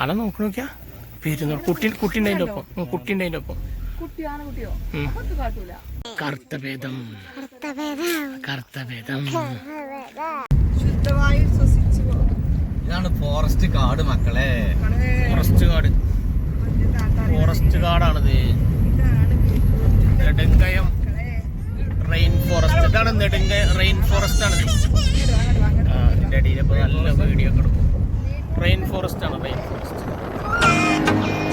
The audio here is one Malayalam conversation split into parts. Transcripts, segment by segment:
ആളെ നോക്കി നോക്കിയാ പെരുന്നാൾ കുട്ടി കുട്ടിന്റെ അതിന്റെ ഒപ്പം. കുട്ടിന്റെ അതിന്റെ ഒപ്പം. കുട്ടിയോ ആന കുട്ടിയോ? ഉം. അത് കാട്ടൂല. കറുത്ത ഭേദം കറുത്ത ഭേദം ശുദ്ധവായു ശ്വസിച്ചു പോകും ഇതാണ് ഫോറസ്റ്റ് കാട് മക്കളെ. ഫോറസ്റ്റ് കാട്. ഫോറസ്റ്റ് കാടാണിത്. നെടുങ്കയം റെയിൻ ഫോറസ്റ്റ് ഇതാണ് നെടുങ്ക റെയിൻ ഫോറസ്റ്റ് ആണ് ഇതിന്റെ അടിയിൽ നല്ല വീഡിയോ ഒക്കെ എടുക്കും റെയിൻ ഫോറസ്റ്റ് ആണ് റെയിൻ ഫോറസ്റ്റ് Bye.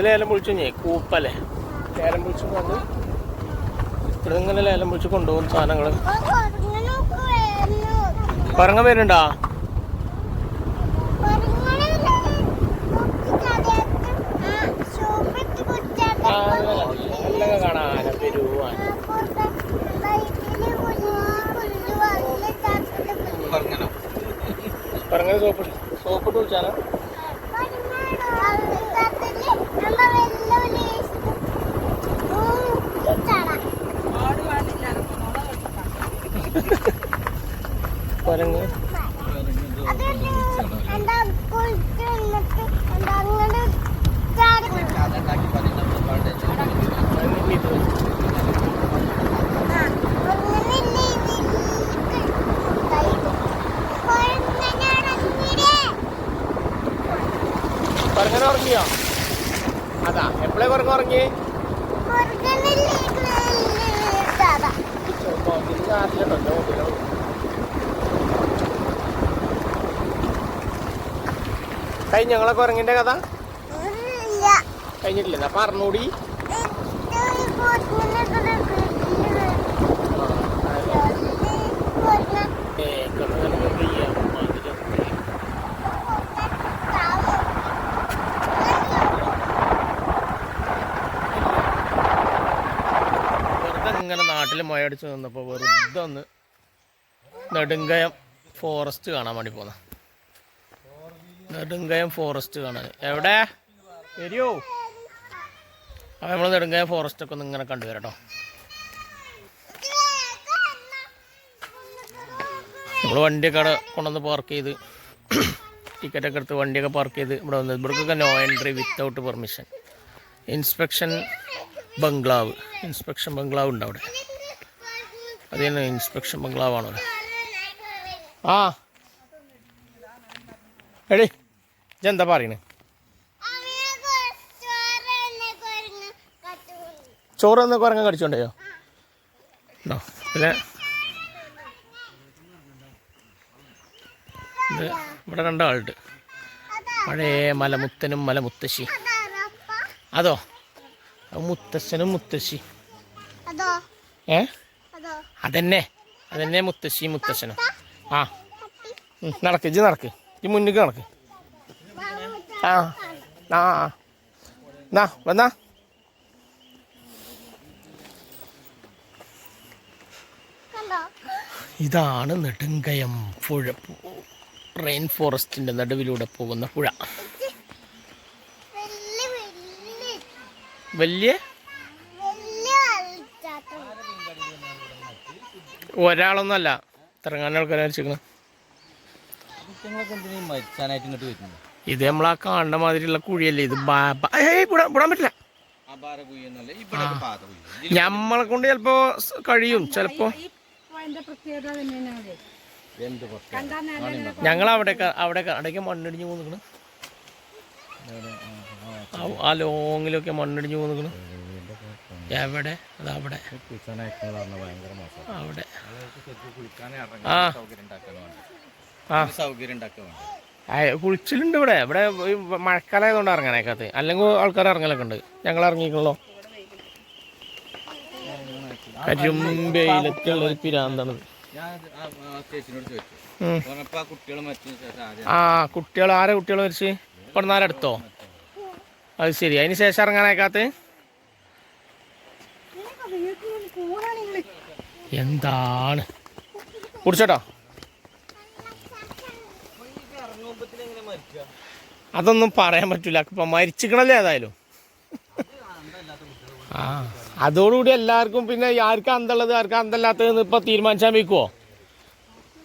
ഇത് ലേലം പൊളിച്ചു ഞാൻ കൂപ്പല്ലേ ലേലം പൊളിച്ചു കൊണ്ട് ഇങ്ങനെ ലേലം പൊളിച്ച് കൊണ്ടുപോകും സാധനങ്ങൾ പറങ്ങ പറഞ്ഞോ പറങ്ങനെ? സോപ്പ് സോപ്പിട്ട് വിളിച്ചാലോ? പറങ്ങനെ ഉറങ്ങിയോ അതാ എപ്പോഴേ കുറങ്ങ ഉറങ്ങി കഴിഞ്ഞ ഞങ്ങളൊക്കെ ഉറങ്ങിന്റെ കഥ? കഴിഞ്ഞിട്ടില്ല. അപ്പൊ പറഞ്ഞൂടി ഇങ്ങനെ മഴ മഴയടിച്ച് നിന്നപ്പോൾ വെറുതെ ഒന്ന് നെടുങ്കയം ഫോറസ്റ്റ് കാണാൻ വേണ്ടി പോന്ന. നെടുങ്കയം ഫോറസ്റ്റ് കാണാൻ. എവിടെ? വരൂ അപ്പോൾ നമ്മൾ നെടുങ്കയം ഫോറസ്റ്റ് ഒക്കെ ഒന്ന് ഇങ്ങനെ കണ്ടുവരട്ടോ നമ്മൾ വണ്ടിയൊക്കെ അവിടെ കൊണ്ടുവന്ന് പാർക്ക് ചെയ്ത് ടിക്കറ്റൊക്കെ എടുത്ത് വണ്ടിയൊക്കെ പാർക്ക് ചെയ്ത് ഇവിടെ വന്നത് ഇവിടേക്കൊക്കെ no entry without permission inspection bungalow. Inspection bungalow ഉണ്ട് അവിടെ. അത് ഇൻസ്പെക്ഷൻ ബംഗ്ലാവാണ്? ആ. എടി ഇതെന്താ പറയണേ? ചോറ് ഒന്ന് കുരങ്ങ കടിച്ചോണ്ടയോ? പിന്നെ? ഇത് ഇവിടെ രണ്ടാളുണ്ട്. പഴയ മലമുത്തനും മലമുത്തശ്ശി. അതോ? മുത്തശ്ശനും മുത്തശ്ശി. ഏ? അതന്നെ അതന്നെ മുത്തശ്ശി മുത്തശ്ശനും. ആ. നടക്ക് ഇജ്ജ് നടക്ക്. ഇജ്ജ് മുന്നിക്ക് നടക്ക്. ആ ആ ആ. വന്നാ. ഇതാണ് നെടുങ്കയം പുഴ. റെയിൻ ഫോറസ്റ്റിന്റെ നടുവിലൂടെ പോകുന്ന പുഴ. വലിയ വെള്ളച്ചാട്ടം ഒരാളൊന്നല്ല ഇറങ്ങാൻ ആൾക്കാരെ ഇത് നമ്മളാ കാണുന്ന മാതിരിയുള്ള കുഴിയല്ലേ ഇത് ബാ- ബാ- ഏയ് വിടാൻ പറ്റില്ല ഞമ്മളെ കൊണ്ട് ചിലപ്പോ കഴിയും ചിലപ്പോ ഞങ്ങൾ അവിടെ അവിടെ അവിടേക്ക് മണ്ണിടിഞ്ഞ് പോകുന്നു ആ ലോങ്ങിലൊക്കെ മണ്ണിടിഞ്ഞ് പോകുന്നു എവിടെ? അതവിടെ. അവിടെ. ആ. കുളിച്ചിലുണ്ട് ഇവിടെ. ഇവിടെ മഴക്കാലായതുകൊണ്ട് ഇറങ്ങാനേക്കത്ത് അല്ലെങ്കിൽ ആൾക്കാർ ഇറങ്ങലൊക്കെ ഉണ്ട്. ഞങ്ങൾ ഇറങ്ങിക്കണല്ലോ കരിമ്പയിലൊക്കെയുള്ള ആ കുട്ടികൾ ആരെ കുട്ടികൾ മരിച്ച്? ഇപ്പടുന്നാരെടുത്തോ അത് ശരി. അതിന് ശേഷം ഇറങ്ങാനേക്കാത്ത എന്താണ്? കുടിച്ചോട്ടോ. അതൊന്നും പറയാൻ പറ്റൂല. ഇപ്പൊ മരിച്ചിക്കണല്ലേ ഏതായാലും? ആ അതോടുകൂടി എല്ലാവർക്കും പിന്നെ ആർക്കും അന്തള്ളത് ആർക്കും അന്തല്ലാത്തതെന്ന് ഇപ്പൊ തീരുമാനിച്ചാൽ വെക്കുവോ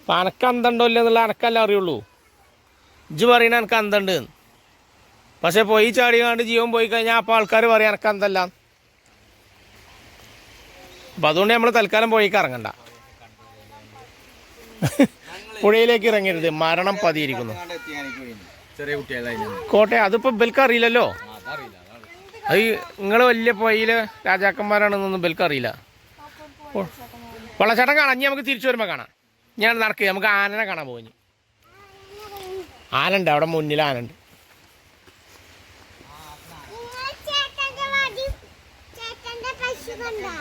അപ്പൊ അനക്ക് അന്തണ്ടോ ഇല്ല എന്നുള്ള അനക്കല്ല അറിയുള്ളൂ. ഇജ്ജ് പറയണ എനക്ക് അന്തണ്ട്. പക്ഷെ പോയി കണ്ട് ജീവൻ പോയി കഴിഞ്ഞാൽ അപ്പൊ ആൾക്കാർ പറയും എനക്ക് അന്തല്ല അപ്പം അതുകൊണ്ട് നമ്മൾ തൽക്കാലം പോയിക്ക് ഇറങ്ങണ്ട. പുഴയിലേക്ക് ഇറങ്ങരുത്. മരണം പതിയിരിക്കുന്നു. കോട്ടയം അതിപ്പോ അതിപ്പോൾ ബെൽക്ക് അറിയില്ലല്ലോ? അത് നിങ്ങൾ വലിയ പൊയിലെ രാജാക്കന്മാരാണെന്നൊന്നും ബെൽക്ക് അറിയില്ല. വെള്ളച്ചാട്ടം കാണാം. ഇനി നമുക്ക് തിരിച്ചു വരുമ്പോൾ കാണാം. ഞാൻ നടക്കുക നമുക്ക് ആനനെ കാണാൻ പോകുന്നു ആനണ്ട് അവിടെ മുന്നിൽ ആനുണ്ട് ചേട്ടന്റെ വടി ചേട്ടന്റെ പശു കണ്ടോ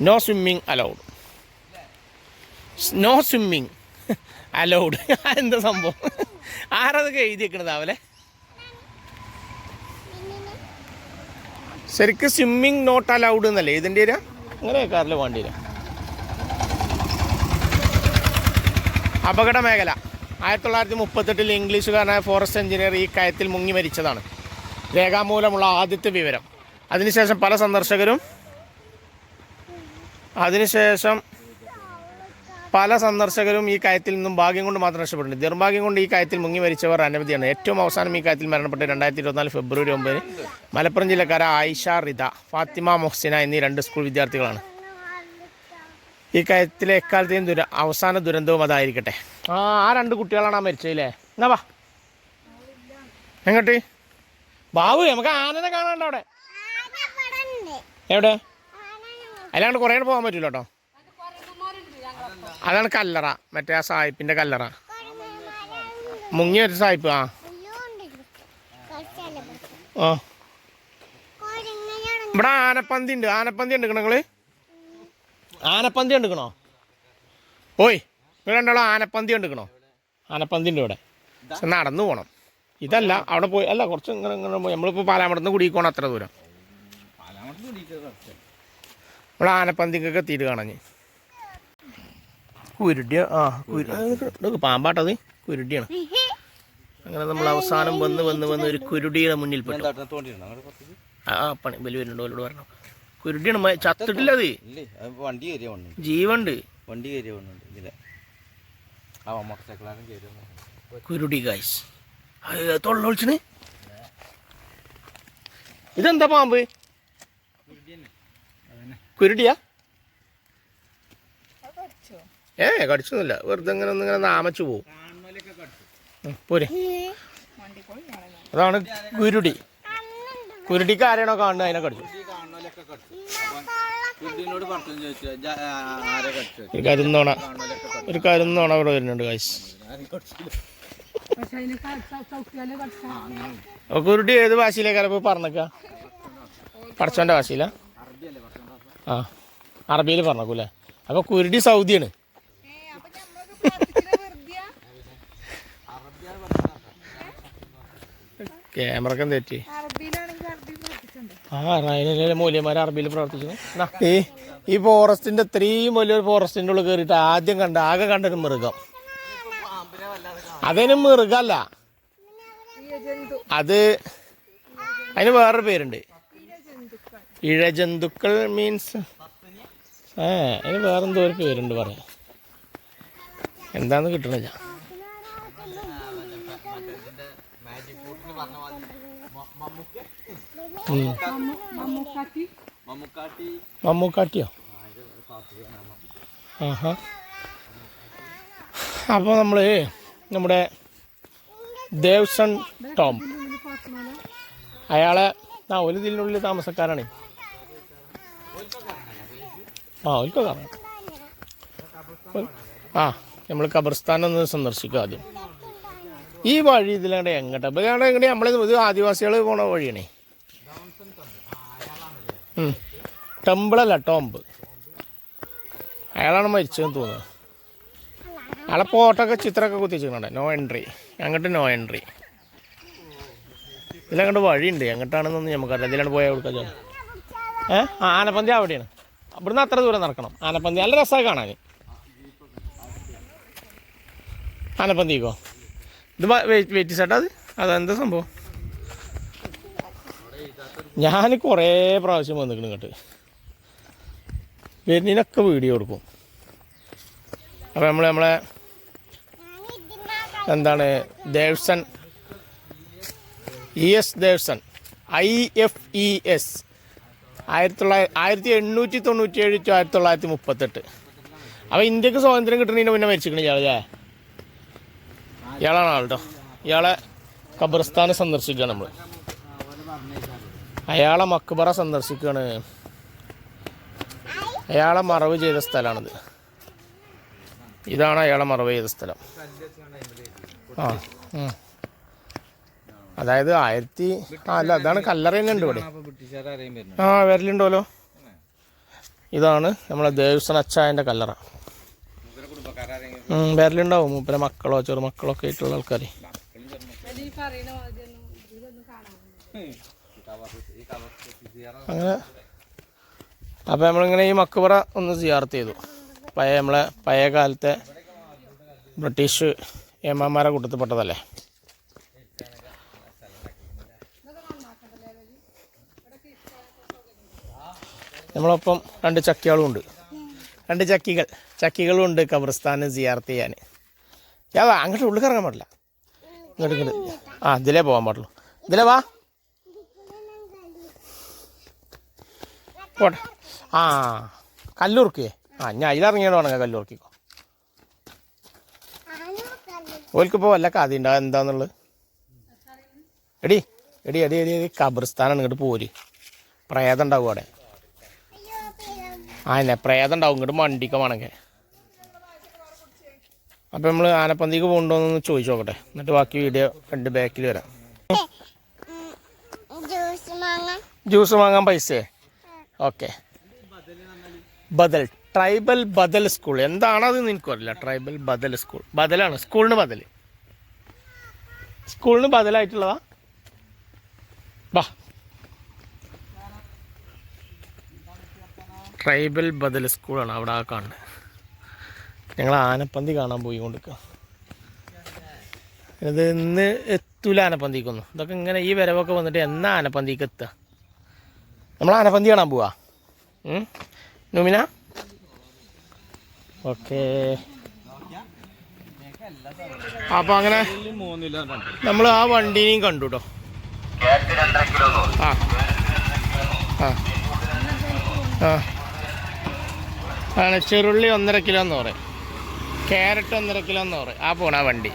no swimming allowed no swimming allowed എന്താ സംഭവം? ആരതൊക്കെ എഴുതി വെക്കണത് അവലെ ശരിക്കും സ്വിമ്മിങ് നോട്ട് അലൗഡ് എന്നല്ലേ? ഇതിന്റെ ഒരു അങ്ങനെ കാറിൽ വേണ്ടി അപകട മേഖല ആയിരത്തി തൊള്ളായിരത്തി മുപ്പത്തെട്ടിൽ ഇംഗ്ലീഷുകാരനായ ഫോറസ്റ്റ് എഞ്ചിനീയർ ഈ കയത്തിൽ മുങ്ങി മരിച്ചതാണ്. രേഖാമൂലമുള്ള ആദ്യത്തെ വിവരം. അതിനുശേഷം പല സന്ദർശകരും അതിനുശേഷം പല സന്ദർശകരും ഈ കയത്തിൽ നിന്നും ഭാഗ്യം കൊണ്ട് മാത്രം രക്ഷപ്പെട്ടിട്ടുണ്ട്. നിർഭാഗ്യം കൊണ്ട് ഈ കയത്തിൽ മുങ്ങി മരിച്ചവർ അനവധിയാണ്. ഏറ്റവും അവസാനം ഈ കയത്തിൽ മരണപ്പെട്ട് രണ്ടായിരത്തി ഇരുപത്തിനാല് ഫെബ്രുവരി ഒമ്പതിന് മലപ്പുറം ജില്ലക്കാര ആയിഷ റിത ഫാത്തിമ മൊഹ്സിന എന്നീ രണ്ട് സ്കൂൾ വിദ്യാർത്ഥികളാണ്. ഈ കയത്തിലെ എക്കാലത്തെയും ദുര അവസാന ദുരന്തവും അതായിരിക്കട്ടെ. ആ ആ രണ്ട് കുട്ടികളാണ് ആ മരിച്ചതില്ലേ? എന്നാ വാ. എങ്ങോട്ട്? ബാബു നമുക്ക് ആനനെ കാണാണ്ട് അവിടെ. എവിടെ? അല്ലാണ്ട് കുറേ പോകാൻ പറ്റില്ല കേട്ടോ അതാണ് കല്ലറ. മറ്റേ ആ സായിപ്പിന്റെ കല്ലറ. മുങ്ങിയ ഒരു സായിപ്പ് ആ. ആ. ഇവിടെ ആനപ്പന്തി ഉണ്ട് ആനപ്പന്തി ഉണ്ട് നിങ്ങൾ? ആനപ്പന്തി എടുക്കണോ ഓയ് നിങ്ങൾ രണ്ടാളും ആനപ്പന്തി എടുക്കണോ ആനപ്പന്തി ഉണ്ട് ഇവിടെ. പക്ഷെ നടന്നു പോകണം ഇതല്ല അവിടെ പോയി. അല്ല കുറച്ച് ഇങ്ങനെ ഇങ്ങനെ പോയി. നമ്മളിപ്പോൾ പാലാമടത്ത് നിന്ന് അത്ര ദൂരം. പാലാമടത്ത് കുടിക്കുക ഇവിടെ ആനപ്പന്തിക്കൊക്കെ എത്തിയിട്ട് കാണാഞ്ഞ്. കുരുടിയ? ആ കുരു പാമ്പാട്ടത് കുരുടിയാണ്. അങ്ങനെ നമ്മൾ അവസാനം വന്ന് വന്ന് വന്ന് ഒരു കുരുടിയുടെ മുന്നിൽ പെട്ടു ആ പണി വലിയ വരുന്നുണ്ട് അവരോട് പറഞ്ഞു. കുരുടിയാണ് ചത്തിട്ടില്ല അത്. വണ്ടി ജീവണ്ട്. വണ്ടി. കുരുടി ഗായ്സ് തൊള്ളൊളിച്ചിന്. ഇതെന്താ പാമ്പ്? കുരുടിയാ? ഏ കടിച്ചൊന്നുമില്ല. വെറുതെ ഇങ്ങനെ ഒന്നിങ്ങനെ നാമച്ചു പോവും. പോരെ. അതാണ് കുരുടി. കുരുടിക്ക് ആരെയാണോ കാണുന്നത് അതിനെ കടിച്ചു. കുട്ടിനോട് പറഞ്ഞു ചോദിച്ചു "ജാ- ആ, ആരെ കടിച്ചു? ഒരു കരുന്നോണ. ഒരു കരുന്നോണ അവിടെ വരുന്നുണ്ട് കാശ് കുരുടി ഏത് ഭാഷയിലേക്കാണ് ഇപ്പൊ പറഞ്ഞേക്ക? പടച്ചോന്റെ ഭാഷയില? ആ അറബിയിൽ പറഞ്ഞേക്കൂല്ലേ? അപ്പൊ കുരുടി സൗദിയാണ്. ക്യാമറക്കം തെറ്റി. ആ റൈനിലെ മൂല്യന്മാർ അറബിയിൽ പ്രവർത്തിച്ചു ഈ ഈ ഫോറസ്റ്റിന്റെ ഇത്രയും വലിയൊരു ഫോറസ്റ്റിന്റെ ഉള്ളിൽ കയറിയിട്ട് ആദ്യം കണ്ട ആകെ കണ്ടൊരു മൃഗം. അതിന് മൃഗല്ല. അത് അതിന് വേറൊരു പേരുണ്ട്. ഇഴജന്തുക്കൾ മീൻസ് ആ അതിന് വേറെന്തോ ഒരു പേരുണ്ട് പറയാം. എന്താന്ന് കിട്ടണില്ല. മമ്മൂക്കാട്ടിയോ? ആഹാ. അപ്പോൾ നമ്മൾ നമ്മുടെ ദേവ്സൺ ടോം. അയാളെ ആ ഒരു ഇതിനുള്ളിൽ താമസക്കാരാണ്. ആ ഒരു കാണാം. ആ നമ്മൾ ഖബർസ്ഥാനം ഒന്ന് സന്ദർശിക്കുക ആദ്യം. ഈ വഴി ഇതിലാണ് എങ്ങോട്ടാ? അപ്പോൾ ഞങ്ങളുടെ എങ്ങനെ നമ്മൾ ഇത് ആദിവാസികൾ പോണ വഴിയാണേ. ടെമ്പിളല്ല ടോംബ്. അയാളാണ് മരിച്ചതെന്ന് തോന്നുന്നത് അയാളെ ഫോട്ടോക്കെ ചിത്രമൊക്കെ കുത്തിച്ചിട്ടുണ്ട് നോ എൻട്രി. അങ്ങോട്ട് നോ എൻട്രി. ഇതിലങ്ങോട്ട് വഴിയുണ്ട്. എങ്ങോട്ടാണെന്നൊന്നും നമുക്കറിയാം ഇതിലാണ് പോയാൽ കൊടുക്കാൻ ഏ? ആ, ആനപ്പന്തി അവിടെയാണ്. ഇവിടുന്ന് അത്ര ദൂരം നടക്കണം. ആനപ്പന്തി. നല്ല രസമായി കാണാൻ. ആനപ്പന്തിക്കോ? ഇത് വെയിറ്റ് ചേട്ടാ അത്? അതെന്താ സംഭവം? ഞാൻ കുറേ പ്രാവശ്യം വന്നിക്കണം ഇങ്ങോട്ട്. വരുന്നതിനൊക്കെ വീഡിയോ കൊടുക്കും അപ്പോൾ നമ്മൾ നമ്മളെ എന്താണ് ദേവ്സൺ E S ദേവ്സൺ I F E S. ആയിരത്തി തൊള്ളായിരത്തി ആയിരത്തി എണ്ണൂറ്റി തൊണ്ണൂറ്റി ഏഴ് ടു ആയിരത്തി തൊള്ളായിരത്തി മുപ്പത്തെട്ട് അപ്പോൾ ഇന്ത്യയ്ക്ക് സ്വാതന്ത്ര്യം കിട്ടുന്നതിന് മുന്നേ മരിച്ചിരിക്കണം ഇയാളല്ലേ? ഇയാളാണ് ആളുടോ ഇയാളെ ഖബർസ്ഥാനം സന്ദർശിക്കുകയാണ് നമ്മൾ അയാളെ മക്ബറ സന്ദർശിക്കുകയാണ്. അയാളെ മറവ് ചെയ്ത സ്ഥലമാണിത്. ഇതാണ് അയാളെ മറവ് ചെയ്ത സ്ഥലം. ആ. അതായത് ആയിരത്തി ആ അല്ല അതാണ് കല്ലറ തന്നെ ഉണ്ട് ഇവിടെ. ആ വരലുണ്ടല്ലോ ഇതാണ് നമ്മളെ ദേവസ്വൻ അച്ചായന്റെ കല്ലറ വരലുണ്ടാവും മൂപ്പരെ മക്കളോ ചെറുമക്കളോ ഒക്കെ ആയിട്ടുള്ള ആൾക്കാർ അങ്ങനെ. അപ്പോൾ നമ്മളിങ്ങനെ ഈ മക്കുപറ ഒന്ന് സിയാർത്ത് ചെയ്തു. പഴയ നമ്മളെ പഴയ കാലത്തെ ബ്രിട്ടീഷ് ഏമാന്മാരെ കൂട്ടത്തിൽപ്പെട്ടതല്ലേ? നമ്മളൊപ്പം രണ്ട് ചക്കികളും ഉണ്ട് രണ്ട് ചക്കികൾ. ചക്കികളും ഉണ്ട് ഖബർസ്ഥാനം സിയാർത്ത് ചെയ്യാൻ യാ അങ്ങോട്ട് ഉള്ളിൽ ഇറങ്ങാൻ പാടില്ല. ഇങ്ങോട്ട് ഇങ്ങോട്ട്. ആ ഇതിലേ പോകാൻ പാടുള്ളൂ. ഇതിലേ വാ. പോട്ടെ. ആ കല്ലുറുക്കിയേ ആ ഞാൻ അതിലിറങ്ങിയാണ് വേണമെങ്കിൽ കല്ലുറുക്കിക്കോ. ഓൽക്കിപ്പോൾ വല്ല കഥ ഉണ്ടാകും എന്താന്നുള്ളത്? എടി എടി എടി എടി എടി ഖബർസ്ഥാനാണ് ഇങ്ങോട്ട് പോര്. പ്രേതം ഉണ്ടാവും അവിടെ. ആ എന്നെ പ്രേതം ഉണ്ടാവും ഇങ്ങോട്ട് മണ്ടിക്ക് വേണമെങ്കിൽ അപ്പം നമ്മൾ ആനപ്പന്തിക്ക് പോകണ്ടോന്ന് ചോദിച്ചു നോക്കട്ടെ. എന്നിട്ട് ബാക്കി വീഡിയോ രണ്ട് ബാക്കിൽ വരാം. ജ്യൂസ് വാങ്ങാൻ പൈസ? ഓക്കെ. ബദൽ. ട്രൈബൽ ബദൽ സ്കൂൾ. എന്താണത് എനിക്കറിയില്ല. ട്രൈബൽ ബദൽ സ്കൂൾ. ബദലാണ്. സ്കൂളിന് ബദൽ സ്കൂളിന് ബദലായിട്ടുള്ളതാ? വാ ട്രൈബൽ ബദൽ സ്കൂളാണ് അവിടെ ആ കാണുന്നത്. ഞങ്ങൾ ആനപ്പന്തി കാണാൻ പോയി കൊണ്ടിരിക്കുക ഇത് ഇന്ന് എത്തൂല ആനപ്പന്തിക്കൊന്നും ഇതൊക്കെ ഇങ്ങനെ ഈ വരവൊക്കെ വന്നിട്ട് എന്നാ ആനപ്പന്തിക്ക് എത്തുക നമ്മൾ ആനപ്പന്തി കാണാൻ പോവാ? നുമിന? ഓക്കെ. അപ്പോൾ അങ്ങനെ നമ്മൾ ആ വണ്ടീനെയും കണ്ടു കേട്ടോ ആ ആ. ആ. ആണ് ചെറുള്ളി ഒന്നര കിലോ എന്ന് പറയും. ക്യാരറ്റ് ഒന്നര കിലോ എന്ന് പറയും. ആ പോണ വണ്ടി.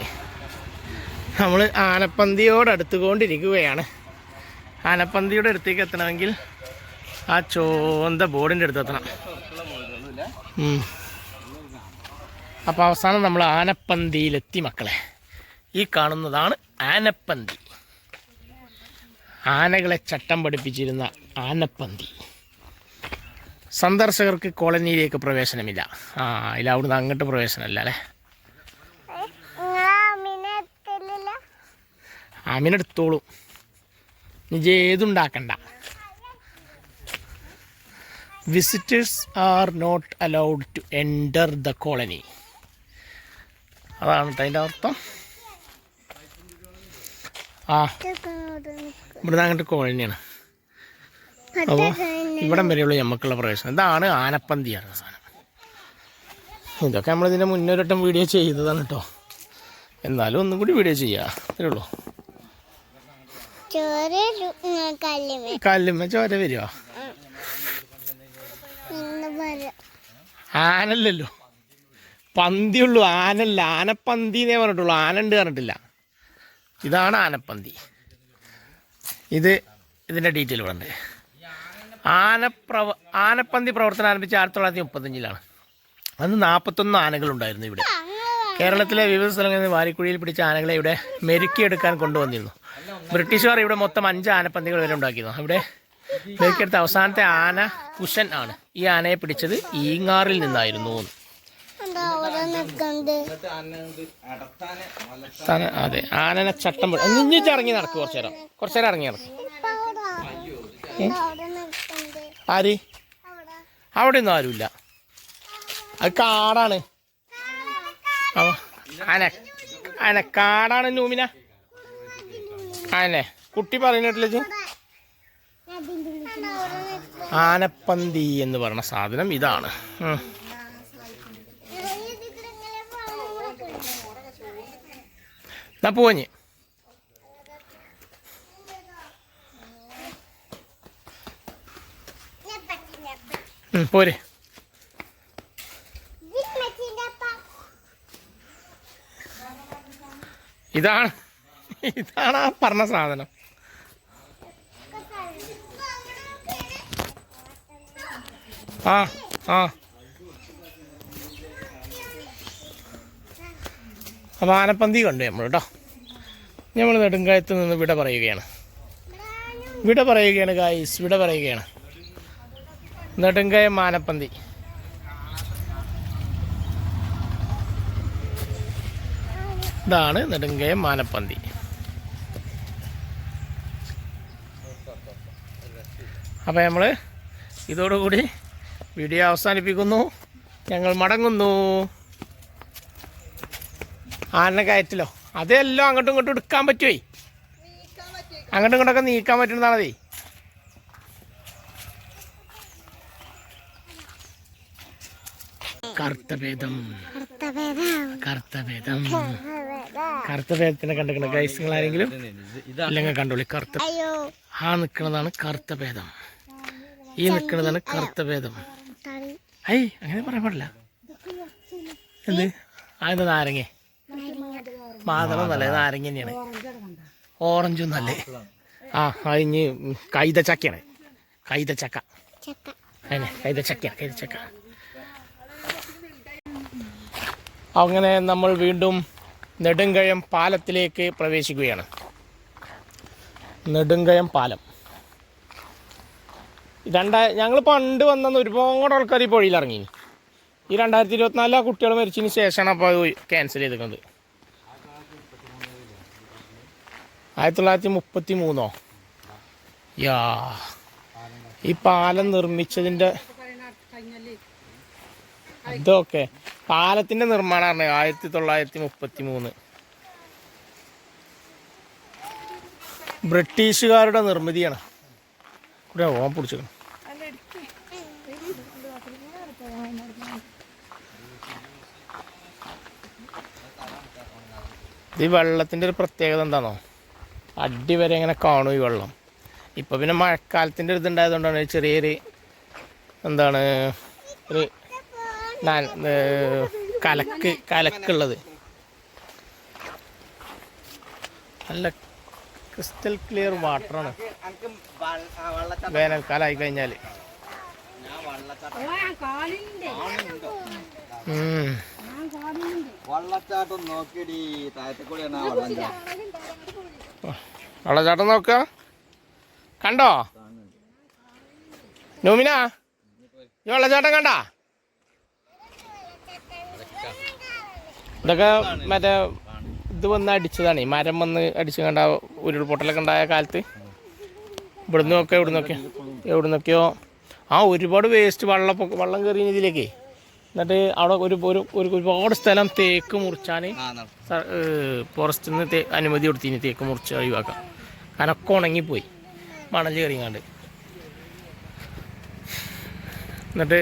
നമ്മൾ ആനപ്പന്തിയോട് അടുത്തുകൊണ്ടിരിക്കുകയാണ്. ആനപ്പന്തിയുടെ അടുത്തേക്ക് എത്തണമെങ്കിൽ ആ ചോന്ത ബോർഡിന്റെ അടുത്ത് എത്തണം. അപ്പോൾ അവസാനം നമ്മൾ ആനപ്പന്തിയിലെത്തി മക്കളെ. ഈ കാണുന്നതാണ് ആനപ്പന്തി. ആനകളെ ചട്ടം പഠിപ്പിച്ചിരുന്ന ആനപ്പന്തി. സന്ദർശകർക്ക് കോളനിയിലേക്ക് പ്രവേശനമില്ല. ആ ഇല്ല അവിടുന്ന് അങ്ങോട്ട് പ്രവേശനമല്ല അല്ലേ? അമിനെടുത്തോളൂ നിജ ഏതുണ്ടാക്കണ്ട? Visitors are not allowed to enter the colony അതാണ് അതിന്റെ അർത്ഥം. ആ ഇവിടുന്ന് അങ്ങോട്ട് കോളനിയാണ്. അപ്പോൾ ഇവിടം വരെയുള്ള നമുക്കുള്ള പ്രവേശനം. ഇതാണ് ആനപ്പന്തി അറിയുന്ന സാധനം. ഇതൊക്കെ നമ്മളിതിന്റെ മുന്നേ ഒരുവട്ടം വീഡിയോ ചെയ്തതാണ് കേട്ടോ എന്നാലും ഒന്നും കൂടി വീഡിയോ ചെയ്യുക അത്രേ ഉള്ളൂ. കല്ലുമ്മ ചോര വരുമോ ആനല്ലല്ലോ. പന്തിയുള്ളൂ ആനല്ല. ആനപ്പന്തി എന്നേ പറഞ്ഞിട്ടുള്ളൂ. ആന ഉണ്ട് പറഞ്ഞിട്ടില്ല. ഇതാണ് ആനപ്പന്തി. ഇത് ഇതിന്റെ ഡീറ്റെയിൽ ഉണ്ട്. ആനപ്രവ ആനപ്പന്തി പ്രവർത്തനം ആരംഭിച്ച ആയിരത്തി തൊള്ളായിരത്തി മുപ്പത്തഞ്ചിലാണ്. അന്ന് നാൽപ്പത്തൊന്ന് ആനകളുണ്ടായിരുന്നു ഇവിടെ. കേരളത്തിലെ വിവിധ സ്ഥലങ്ങളിൽ നിന്ന് വാരിക്കുഴിയിൽ പിടിച്ച ആനകളെ ഇവിടെ മെരുക്കിയെടുക്കാൻ കൊണ്ടുവന്നിരുന്നു. ബ്രിട്ടീഷുകാർ ഇവിടെ മൊത്തം അഞ്ച് ആനപ്പന്തികൾ വരെ ഉണ്ടാക്കിയിരുന്നു. അവിടെ മെരുക്കിയെടുത്ത അവസാനത്തെ ആന കുശൻ ആണ്. ഈ ആനയെ പിടിച്ചത് ഈങ്ങാറിൽ നിന്നായിരുന്നു അതെ ആനനെ ചട്ടം ഇറങ്ങി നടക്കും കുറച്ചു നേരം. കുറച്ചു നേരം ഇറങ്ങി നടക്കും. ആര്? അവിടെ. ഒന്നും ആരുമില്ല. അത് കാടാണ്. ആന ആന കാടാണ് നൂമിന. ആനെ കുട്ടി പറയുന്നിട്ടില്ല ഉള്ളിൽ ആനപ്പന്തി എന്ന് പറഞ്ഞ സാധനം ഇതാണ്. എന്നാ പോഞ്ഞ് പോരെ. ഇതാണ് ഇതാണ് ആ പറഞ്ഞ സാധനം. ആ ആ. അപ്പോൾ ആനപ്പന്തി കണ്ടു നമ്മൾ കേട്ടോ. നമ്മൾ നെടുങ്കായത്ത് നിന്ന് വിട പറയുകയാണ്. വിട പറയുകയാണ് ഗായ്സ് വിട പറയുകയാണ്. നെടുങ്കായം മാനപ്പന്തി. ഇതാണ് നെടുങ്കയ മാനപ്പന്തി. അപ്പോൾ നമ്മൾ ഇതോടുകൂടി വീഡിയോ അവസാനിപ്പിക്കുന്നു. ഞങ്ങൾ മടങ്ങുന്നു. ആന കയറ്റിലോ? അതെല്ലാം അങ്ങോട്ടും ഇങ്ങോട്ടും എടുക്കാൻ പറ്റുമേ അങ്ങോട്ടും ഇങ്ങോട്ടൊക്കെ നീക്കാൻ പറ്റുന്നതാണതേ. കറുത്തഭേദം കറുത്തഭേദം കറുത്തഭേദത്തിനെ കണ്ടിരിക്കണ ഗൈസ് നിങ്ങൾ ആരെങ്കിലും ഇല്ലെങ്കിൽ കണ്ടോളി കറുത്ത ആ നിൽക്കുന്നതാണ് കറുത്തഭേദം ഈ നിൽക്കുന്നതാണ് കറുത്തഭേദം ഐ അങ്ങനെ പറയാൻ പാടില്ല. എന്ത്? ആ ഇത് നാരങ്ങ? മാതളം നല്ല നാരങ്ങ തന്നെയാണ്. ഓറഞ്ചും നല്ല. ആ അതിന് കൈതച്ചക്കയാണ്. കൈതച്ചക്ക. ചക്ക. അതിനെ കൈതച്ചക്കയാണ് കൈതച്ചക്ക. അങ്ങനെ നമ്മൾ വീണ്ടും നെടുങ്കയം പാലത്തിലേക്ക് പ്രവേശിക്കുകയാണ്. നെടുങ്കയം പാലം. രണ്ട ഞങ്ങൾ പണ്ട് വന്നെന്ന് ഒരുപാട് ആൾക്കാർ ഈ പുഴയിൽ ഇറങ്ങി. ഈ രണ്ടായിരത്തി ഇരുപത്തിനാലിൽ ആ കുട്ടികൾ മരിച്ചതിന് ശേഷമാണ് അപ്പോൾ അത് ക്യാൻസൽ ചെയ്തിരിക്കുന്നത്. ആയിരത്തി തൊള്ളായിരത്തി മുപ്പത്തി മൂന്നോ യാ ഈ പാലം നിർമ്മിച്ചതിന്റെ ഇതൊക്കെ പാലത്തിന്റെ നിർമ്മാണമാണ് ആയിരത്തി തൊള്ളായിരത്തി മുപ്പത്തി മൂന്ന് ബ്രിട്ടീഷുകാരുടെ നിർമ്മിതിയാണ്. ഇവിടെ ഓം പിടിച്ചേക്കണം. ഇത് ഈ വെള്ളത്തിന്റെ ഒരു പ്രത്യേകത എന്താണോ അടി വരെ ഇങ്ങനെ കാണും ഈ വെള്ളം. ഇപ്പോൾ പിന്നെ മഴക്കാലത്തിന്റെ ഒരു ഇതുണ്ടായതുകൊണ്ടാണ് ചെറിയൊരു എന്താണ് ഒരു കലക്ക് കലക്കുള്ളത്. നല്ല ക്രിസ്റ്റൽ ക്ലിയർ വാട്ടറാണ്. വേനൽക്കാലമായി കഴിഞ്ഞാൽ വെള്ളച്ചാട്ടം നോക്കിയടി താഴത്തെ കൂടിയാണ് ആ വെള്ളച്ചാട്ടം വെള്ളച്ചാട്ടം നോക്കുക കണ്ടോ? നോമിന ഈ വെള്ളച്ചാട്ടം കണ്ട? ഇതൊക്കെ മറ്റേ ഇത് വന്ന് അടിച്ചതാണ്. മരം വന്ന് അടിച്ച് കണ്ട ഉരുൾപൊട്ടലൊക്കെ ഉണ്ടായ കാലത്ത് ഇവിടെ നിന്നൊക്കെ എവിടെ നിന്നൊക്കെയോ എവിടെ നിന്നൊക്കെയോ ആ ഒരുപാട് വേസ്റ്റ് വെള്ളം വള്ളം കയറിയ ഇതിലേക്ക് എന്നിട്ട് അവിടെ ഒരു ഒരു ഒരു ഒരുപാട് സ്ഥലം തേക്ക് മുറിച്ചാൽ ഫോറസ്റ്റിൽ നിന്ന് തേ അനുമതി കൊടുത്തിന് തേക്ക് മുറിച്ച് ഒഴിവാക്കാം കനക്ക ഉണങ്ങിപ്പോയി. മണൽ കയറിങ്ങാണ്ട്. എന്നിട്ട്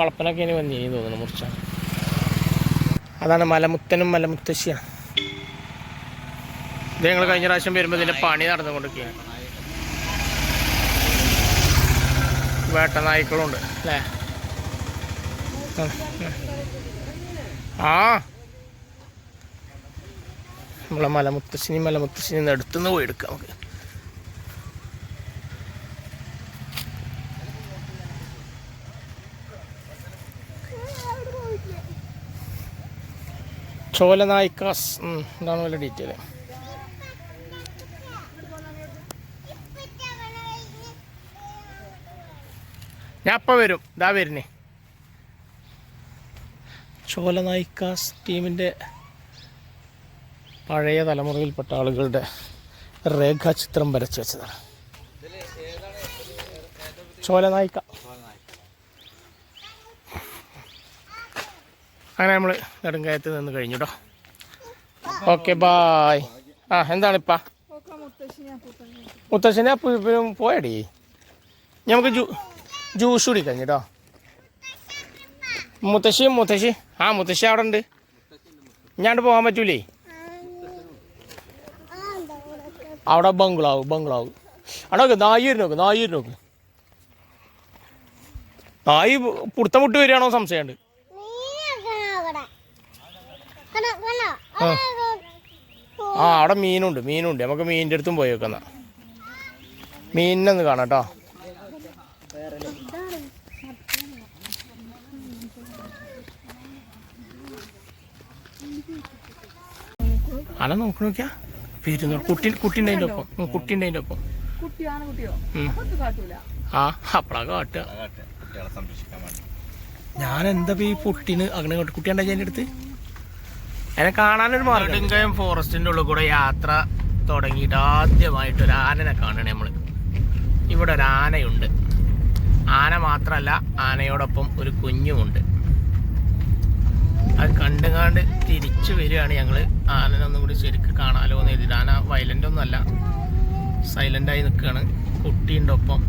വളപ്പനൊക്കെ ഇനി വന്നു തോന്നുന്നു മുറിച്ചാണ് അതാണ് മലമുത്തനും മലമുത്തശ്ശിയാണ്. ഇത് ഞങ്ങൾ കഴിഞ്ഞ പ്രാവശ്യം വരുമ്പോൾ ഇതിന്റെ പണി നടന്നുകൊണ്ടിരിക്കുകയാണ്. വേട്ടനായ്ക്കളുണ്ട് അല്ലേ? ഉം, ഉം. ആ. നമ്മളെ മലമുത്തശ്ശിനി മലമുത്തശ്ശിനി എടുത്തുനിന്ന് പോയി എടുക്കാം നമുക്ക്. ചോലനായിക്കാസ്. ഉം, എന്താണ് വല്ല ഡീറ്റെയിൽ. ഞാൻ അപ്പം വരും. ഇതാ വരുന്നേ. ചോലനായിക്കാസ് ടീമിന്റെ പഴയ തലമുറയിൽപ്പെട്ട ആളുകളുടെ രേഖാചിത്രം വരച്ചു വെച്ചതാണ്. ചോലനായിക്ക. അങ്ങനെ നമ്മൾ നെടുങ്കയത്ത് നിന്ന് കഴിഞ്ഞു കേട്ടോ ഓക്കെ ബായ് ആ എന്താണിപ്പാ? മുത്തശ്ശനെ പോയടി. നമുക്ക് ജ്യൂ ജ്യൂസ് കുടിക്കാം കേട്ടോ മുത്തശ്ശി മുത്തശ്ശി. ആ മുത്തശ്ശി അവിടെ ഉണ്ട്. ഞാണ്ട് പോകാൻ പറ്റൂലേ? അവിടെ ബംഗ്ലാവ് ബംഗ്ലാവ്. അവിടെ നായി നോക്ക് നായി നോക്ക്. നായി പുടുത്തം വിട്ട് വരികയാണോ സംശയമുണ്ട്. ആ. അവിടെ മീനുണ്ട് മീനുണ്ട്. നമുക്ക് മീനിന്റെ അടുത്തും പോയി വെക്കുന്ന മീനിനൊന്ന് കാണാം കേട്ടോ. അല നോക്കി നോക്കിയാ പേര് കുട്ടി കുട്ടിന്റെ അതിന്റെ ഒപ്പം. കുട്ടിന്റെ അതിന്റെ ഒപ്പം. കുട്ടിയോ? അത് കാട്ടൂല. ആ അപ്പളാ കാട്ടുക. ഞാൻ എന്താ ഈ പൊട്ടിന് അങ്ങനെ കുട്ടിയാണ്ടാ അതിന്റെ അടുത്ത്? അതിനെ കാണാനൊരു മാർഗം ഫോറസ്റ്റിന്റെ ഉള്ളിൽ കൂടെ യാത്ര തുടങ്ങിയിട്ട് ആദ്യമായിട്ട് ഒരു ആനനെ കാണണേ നമ്മൾ ഇവിടെ ഒരു ആനയുണ്ട്. ആന മാത്രമല്ല ആനയോടൊപ്പം ഒരു കുഞ്ഞുമുണ്ട്. അത് കണ്ടുകാണ്ട് തിരിച്ചു വരികയാണ് ഞങ്ങൾ ആനനെ ഒന്നും കൂടി ശരിക്ക് കാണാലോ എന്ന് എഴുതി ആന വയലന്റ് സൈലന്റ് ആയി നിൽക്കുകയാണ് കുട്ടീന്റെ ഒപ്പം.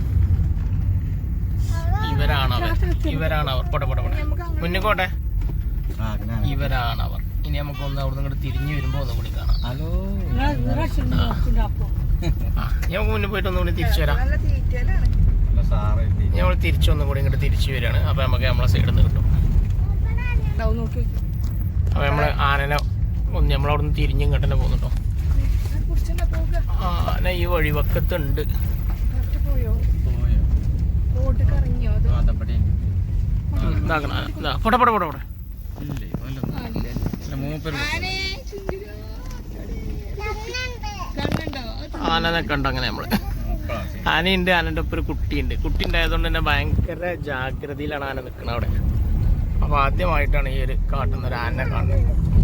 ഇവരാണ് അവർ ഇവരാണ് അവർ പോട്ടെ. പോട്ടെ പോട്ടെ. മുന്നിക്കോട്ടെ ആ ഇവരാണ് അവർ ഇനി നമുക്ക് ഒന്ന് അവിടെ നിന്ന് തിരിഞ്ഞു വരുമ്പോൾ ഒന്നും കൂടി കാണാം. ഹലോ. ഞാൻ മുന്നിൽ പോയിട്ട് ഒന്നും കൂടി തിരിച്ചു വരാം. ഞങ്ങൾ തിരിച്ചൊന്നും കൂടി ഇങ്ങോട്ട് തിരിച്ചു വരികയാണ്. അപ്പോൾ നമുക്ക് നമ്മളെ സൈഡിൽ നിന്ന് കിട്ടും. അപ്പൊ നമ്മൾ അപ്പോൾ നമ്മൾ ആനനെ ഒന്ന് നമ്മളവിടെ നിന്ന് തിരിഞ്ഞ് ഇങ്ങോട്ട് തന്നെ പോകുന്നുണ്ടോ ആന ഈ വഴിവക്കത്തുണ്ട്. ഇതാക്കണം. ഇതാ പോട്ടെ പോട്ടെ പോട്ടെ പോട്ടെ. ആനനെ കണ്ട് അങ്ങനെ നമ്മൾ മൂപ്പളാണ് ആനയുണ്ട് ആനന്റെ ഒപ്പം ഒരു കുട്ടിയുണ്ട്. കുട്ടി ഉണ്ടായതുകൊണ്ട് തന്നെ ഭയങ്കര ജാഗ്രതയിലാണ് ആന നിൽക്കുന്നത് അവിടെ. അപ്പോൾ ആദ്യമായിട്ടാണ് ഈ ഒരു കാട്ടുന്ന ഒരു ആനനെ കാണുന്നത്.